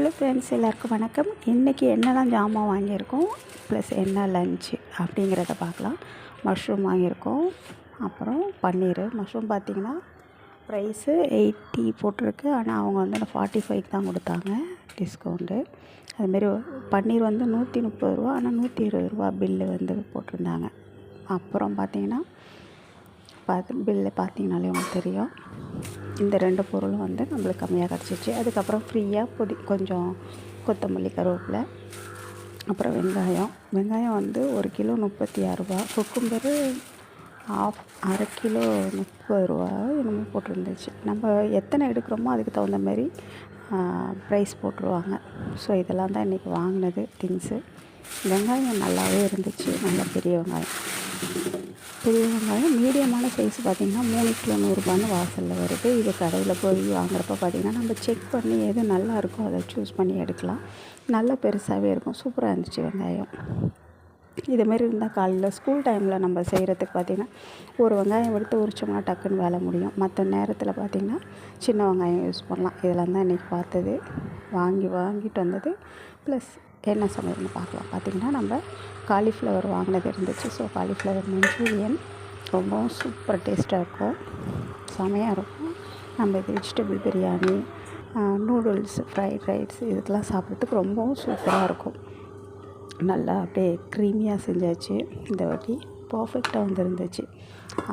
Hello friends எல்லாருக்கும் வணக்கம். இன்றைக்கி என்னெல்லாம் ஜாமான் வாங்கியிருக்கோம்? ப்ளஸ் என்ன லஞ்சு அப்படிங்கிறத பார்க்கலாம். மஷ்ரூம் வாங்கியிருக்கோம். அப்புறம் பன்னீர். மஷ்ரூம் பார்த்திங்கன்னா ப்ரைஸு எயிட்டி போட்டிருக்கு. ஆனால் அவங்க வந்து ஃபார்ட்டி ஃபைவ்க்கு தான் கொடுத்தாங்க. டிஸ்கவுண்ட்டு அதுமாரி பன்னீர் வந்து நூற்றி முப்பது ரூபா. ஆனால் நூற்றி இருபது ரூபா பில்லு வந்து போட்டிருந்தாங்க. அப்புறம் பார்த்திங்கன்னா பார்த்து பில்லு பார்த்தீங்கனாலே உங்களுக்கு தெரியும். இந்த ரெண்டு பொருளும் வந்து நம்மளுக்கு கம்மியாக கிடச்சிச்சு அதுக்கப்புறம் ஃப்ரீயாக பொடி கொஞ்சம் கொத்தமல்லி கருவேப்பிலை அப்புறம் வெங்காயம். வெங்காயம் வந்து ஒரு கிலோ முப்பத்தி ஆறுரூபா குக்கும்பரு ஆஃப் அரை கிலோ முப்பது ரூபா என்னமோ போட்டிருந்துச்சு. நம்ம எத்தனை எடுக்கிறோமோ அதுக்கு தகுந்த மாதிரி ப்ரைஸ் போட்டுருவாங்க. ஸோ இதெல்லாம் தான் இன்றைக்கி வாங்கினது திங்ஸு வெங்காயம் நல்லாவே இருந்துச்சு. நல்ல பெரிய வெங்காயம். பெரிய வெங்காயம் மீடியமான சைஸ் பார்த்திங்கன்னா மூணு கிலோ நூறுரூபான்னு வாசலில் வருது. இது கடையில் போய் வாங்குறப்ப பார்த்திங்கன்னா நம்ம செக் பண்ணி எது நல்லா இருக்கோ அதை சூஸ் பண்ணி எடுக்கலாம். நல்லா பெருசாகவே இருக்கும். சூப்பராக இருந்துச்சு வெங்காயம். இதுமாரி இருந்தால் காலையில் ஸ்கூல் டைமில் நம்ம செய்கிறதுக்கு பார்த்திங்கன்னா ஒரு வெங்காயம் எடுத்து உரிச்சோம்னா டக்குன்னு வேலை முடியும். மற்ற நேரத்தில் பார்த்திங்கன்னா சின்ன வெங்காயம் யூஸ் பண்ணலாம். இதெல்லாம் தான் இன்றைக்கி பார்த்தது. வாங்கி வாங்கிட்டு வந்தது. ப்ளஸ் என்ன சமையல்னு பார்க்கலாம். பார்த்திங்கன்னா நம்ம காலிஃப்ளவர் வாங்கினது இருந்துச்சு. ஸோ காலிஃப்ளவர் மஞ்சூரியன் ரொம்பவும் சூப்பர் டேஸ்ட்டாக இருக்கும். செமையாக இருக்கும். நம்ம இது vegetable biryani noodles fried rice இதுக்கெலாம் சாப்பிட்றதுக்கு ரொம்பவும் சூப்பராக இருக்கும். நல்லா அப்படியே க்ரீமியாக செஞ்சாச்சு இந்த வாட்டி. பர்ஃபெக்டாக வந்துருந்துச்சு.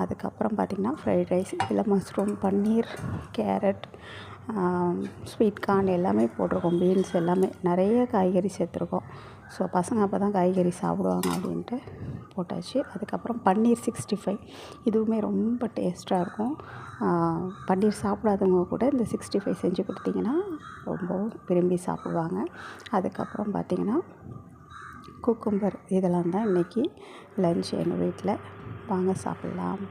அதுக்கப்புறம் பார்த்திங்கன்னா ஃப்ரைட் ரைஸ் இதில் mushroom paneer carrot sweet corn எல்லாமே போட்டிருக்கோம். பீன்ஸ் எல்லாமே. நிறைய காய்கறி சேர்த்துருக்கோம். ஸோ பசங்க அப்போ தான் காய்கறி சாப்பிடுவாங்க அப்படின்ட்டு போட்டாச்சு. அதுக்கப்புறம் பன்னீர் சிக்ஸ்டி ஃபைவ் இதுவுமே ரொம்ப டேஸ்ட்டாக இருக்கும். பன்னீர் சாப்பிடாதவங்க கூட இந்த சிக்ஸ்டி ஃபைவ் செஞ்சு கொடுத்தீங்கன்னா ரொம்பவும் விரும்பி சாப்பிடுவாங்க. அதுக்கப்புறம் பார்த்திங்கன்னா குக்கும்பர் இதெல்லாம் தான் இன்றைக்கி லன்ச் எங்கள் வீட்டில். வாங்க சாப்பிட்லாம்.